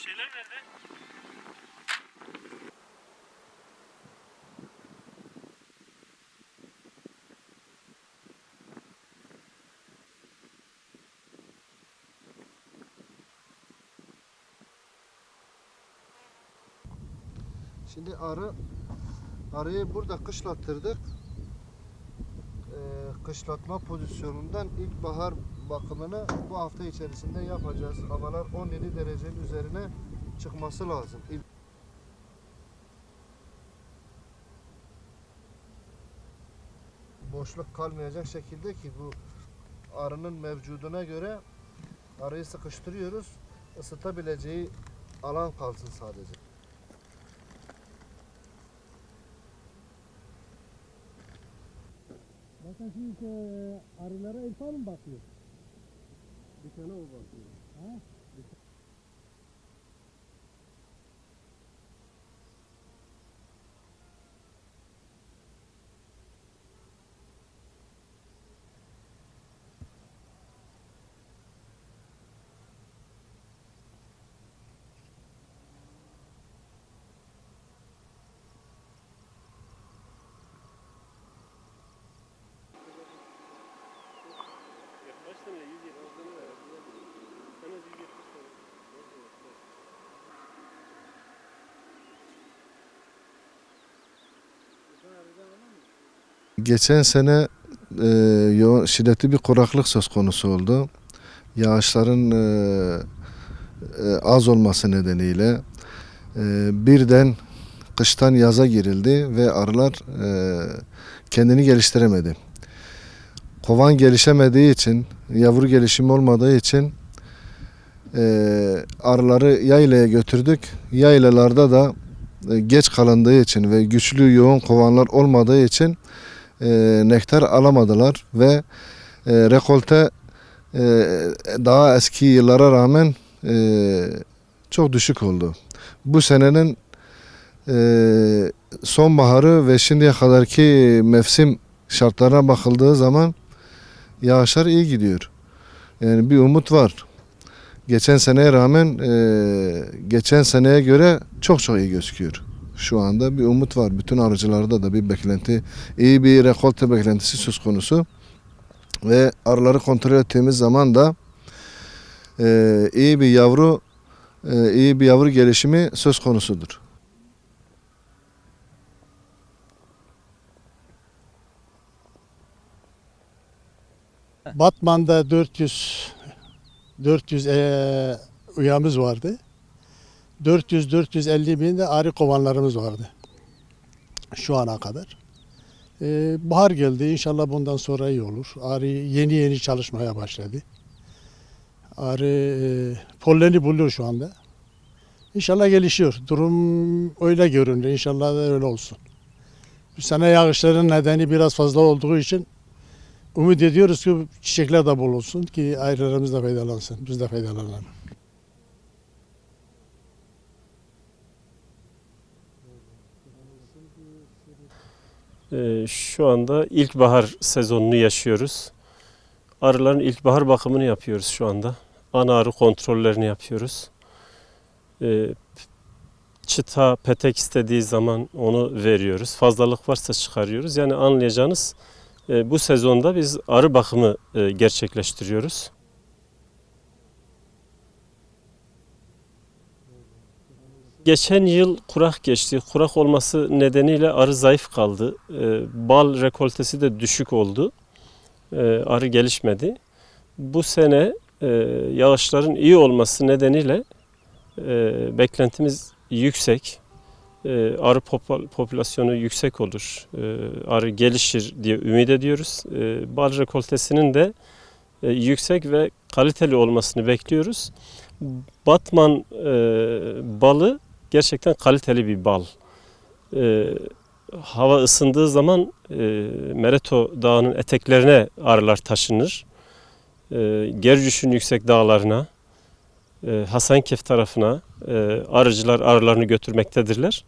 şeyler nerede? Şimdi arı arıyı burada kışlattırdık. Ee, kışlatma pozisyonundan ilkbahar bakımını bu hafta içerisinde yapacağız. Havalar 17 derecenin üzerine çıkması lazım. Boşluk kalmayacak şekilde ki bu arının mevcuduna göre arıyı sıkıştırıyoruz. Isıtabileceği alan kalsın sadece. Bakın şimdi arılara İrfan mı bakıyor? Bir o bakıyor. Ha? Geçen sene e, yoğun, şiddetli bir kuraklık söz konusu oldu. Yağışların e, e, az olması nedeniyle e, birden kıştan yaza girildi ve arılar e, kendini geliştiremedi. Kovan gelişemediği için, yavru gelişimi olmadığı için e, arıları yaylaya götürdük. Yaylalarda da e, geç kalındığı için ve güçlü yoğun kovanlar olmadığı için e, nektar alamadılar ve e, rekolte e, daha eski yıllara rağmen e, çok düşük oldu. Bu senenin e, sonbaharı ve şimdiye kadarki mevsim şartlarına bakıldığı zaman yağışlar iyi gidiyor. Yani bir umut var. Geçen seneye rağmen e, geçen seneye göre çok çok iyi gözüküyor. Şu anda bir umut var. Bütün arıcılarda da bir beklenti, iyi bir rekolte beklentisi söz konusu. Ve arıları kontrol ettiğimiz zaman da e, iyi bir yavru e, iyi bir yavru gelişimi söz konusudur. Batman'da 400 400 eee uyamız vardı. 400-450 bin de arı kovanlarımız vardı. Şu ana kadar. Eee, bahar geldi. İnşallah bundan sonra iyi olur. Arı yeni yeni çalışmaya başladı. Arı eee, polleni buluyor şu anda. İnşallah gelişiyor. Durum öyle görünüyor. İnşallah da öyle olsun. Bu sene yağışların nedeni biraz fazla olduğu için Umut ediyoruz ki çiçekler de bol olsun ki ayrılarımız da faydalansın. Biz de faydalanalım. Şu anda ilkbahar sezonunu yaşıyoruz. Arıların ilkbahar bakımını yapıyoruz şu anda. Ana arı kontrollerini yapıyoruz. Ee, çıta, petek istediği zaman onu veriyoruz. Fazlalık varsa çıkarıyoruz. Yani anlayacağınız e, bu sezonda biz arı bakımı e, gerçekleştiriyoruz. Geçen yıl kurak geçti. Kurak olması nedeniyle arı zayıf kaldı. Ee, Bal rekoltesi de düşük oldu. Ee, Arı gelişmedi. Bu sene e, yağışların iyi olması nedeniyle e, beklentimiz yüksek. E, Arı popü- popülasyonu yüksek olur. Arı gelişir diye ümit ediyoruz. Bal rekoltesinin de e, yüksek ve kaliteli olmasını bekliyoruz. Batman e, balı gerçekten kaliteli bir bal. Ee, hava ısındığı zaman e, Mereto Dağı'nın eteklerine arılar taşınır. Ee, Gercüş'ün yüksek dağlarına, e, Hasankeyf tarafına e, arıcılar arılarını götürmektedirler.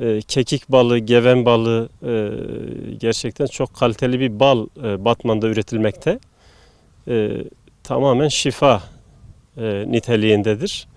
E, kekik balı, geven balı e, gerçekten çok kaliteli bir bal e, Batman'da üretilmekte. E, tamamen şifa e, niteliğindedir.